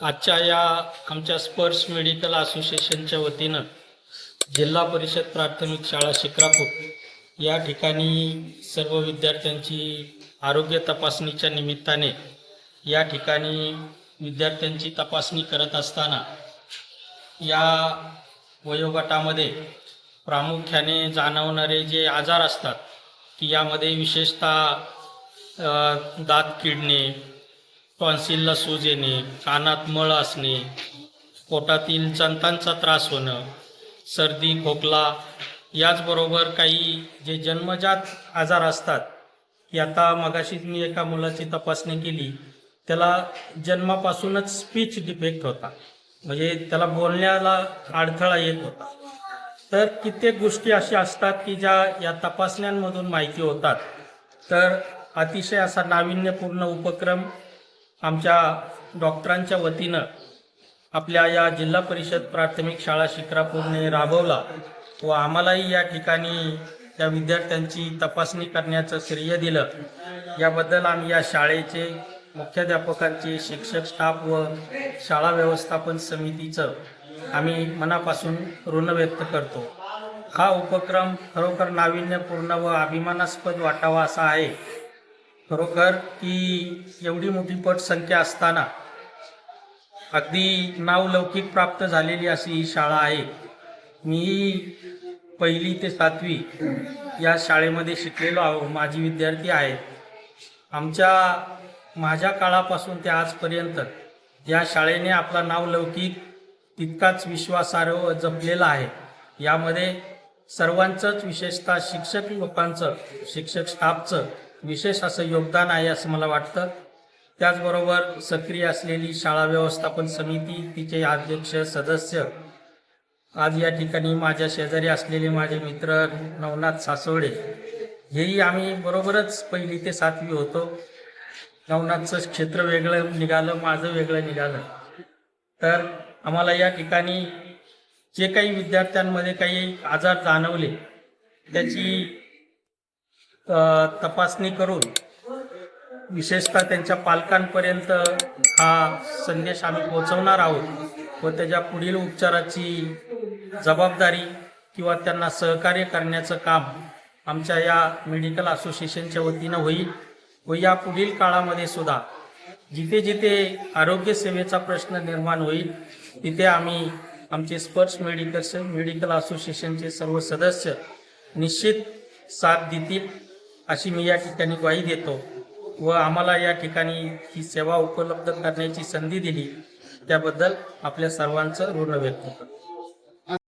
आजच्या या आमच्या स्पर्श मेडिकल असोसिएशनच्या वतीनं जिल्हा परिषद प्राथमिक शाळा शिक्रापूर या ठिकाणी सर्व विद्यार्थ्यांची आरोग्य तपासणीच्या निमित्ताने या ठिकाणी विद्यार्थ्यांची तपासणी करत असताना या वयोगटामध्ये प्रामुख्याने जाणवणारे जे आजार असतात की यामध्ये विशेषतः दात किडणे टॉन्सिलला सूज येणे कानात मळ असणे पोटातील जंतांचा त्रास होणं सर्दी खोकला याचबरोबर काही जे जन्मजात आजार असतात की आता मगाशीच मी एका मुलाची तपासणी केली त्याला जन्मापासूनच स्पीच डिफेक्ट होता. म्हणजे त्याला बोलण्याला अडथळा येत होता. तर कित्येक गोष्टी अशा असतात की ज्या या तपासण्यांमधून माहिती होतात. तर अतिशय असा नाविन्यपूर्ण उपक्रम आमच्या डॉक्टरांच्या वतीनं आपल्या या जिल्हा परिषद प्राथमिक शाळा शिक्रापूरने राबवला व आम्हालाही या ठिकाणी त्या विद्यार्थ्यांची तपासणी करण्याचं श्रेय दिलं. याबद्दल आम्ही या शाळेचे मुख्याध्यापकांचे शिक्षक स्टाफ व शाळा व्यवस्थापन समितीचं आम्ही मनापासून ऋण व्यक्त करतो. हा उपक्रम खरोखर नाविन्यपूर्ण व अभिमानास्पद वाटावा असा आहे. खरोखर की एवढी मोठी पटसंख्या असताना अगदी नावलौकिक प्राप्त झालेली अशी ही शाळा आहे. मी पहिली ते सातवी या शाळेमध्ये शिकलेलो आहो. माझी विद्यार्थी आहेत आमच्या माझ्या काळापासून ते आजपर्यंत या शाळेने आपला नावलौकिक तितकाच विश्वासार्ह जपलेला आहे. यामध्ये सर्वांचंच विशेषतः शिक्षक लोकांचं शिक्षक स्टाफचं विशेष असं योगदान आहे असं मला वाटतं. त्याचबरोबर सक्रिय असलेली शाळा व्यवस्थापन समिती तिचे अध्यक्ष सदस्य आज या ठिकाणी माझ्या शेजारी असलेले माझे मित्र नवनाथ सासवडे हेही आम्ही बरोबरच पहिली ते सातवी होतो. नवनाथचं क्षेत्र वेगळं निघालं माझं वेगळं निघालं. तर आम्हाला या ठिकाणी जे काही विद्यार्थ्यांमध्ये काही आजार जाणवले त्याची तपासणी करून विशेषतः त्यांच्या पालकांपर्यंत हा संदेश आम्ही पोहोचवणार आहोत व त्याच्या पुढील उपचाराची जबाबदारी किंवा त्यांना सहकार्य करण्याचं काम आमच्या या मेडिकल असोसिएशनच्या वतीनं होईल व या पुढील काळामध्ये सुद्धा जिथे जिथे आरोग्य सेवेचा प्रश्न निर्माण होईल तिथे आम्ही आमचे स्पर्श मेडिकल मेडिकल असोसिएशनचे सर्व सदस्य निश्चित साथ देतील. अशी मी या ठिकाणी ग्वाही देतो व आम्हाला या ठिकाणी ही सेवा उपलब्ध करण्याची संधी दिली. त्याबद्दल आपल्या सर्वांचं ऋण व्यक्त करतो.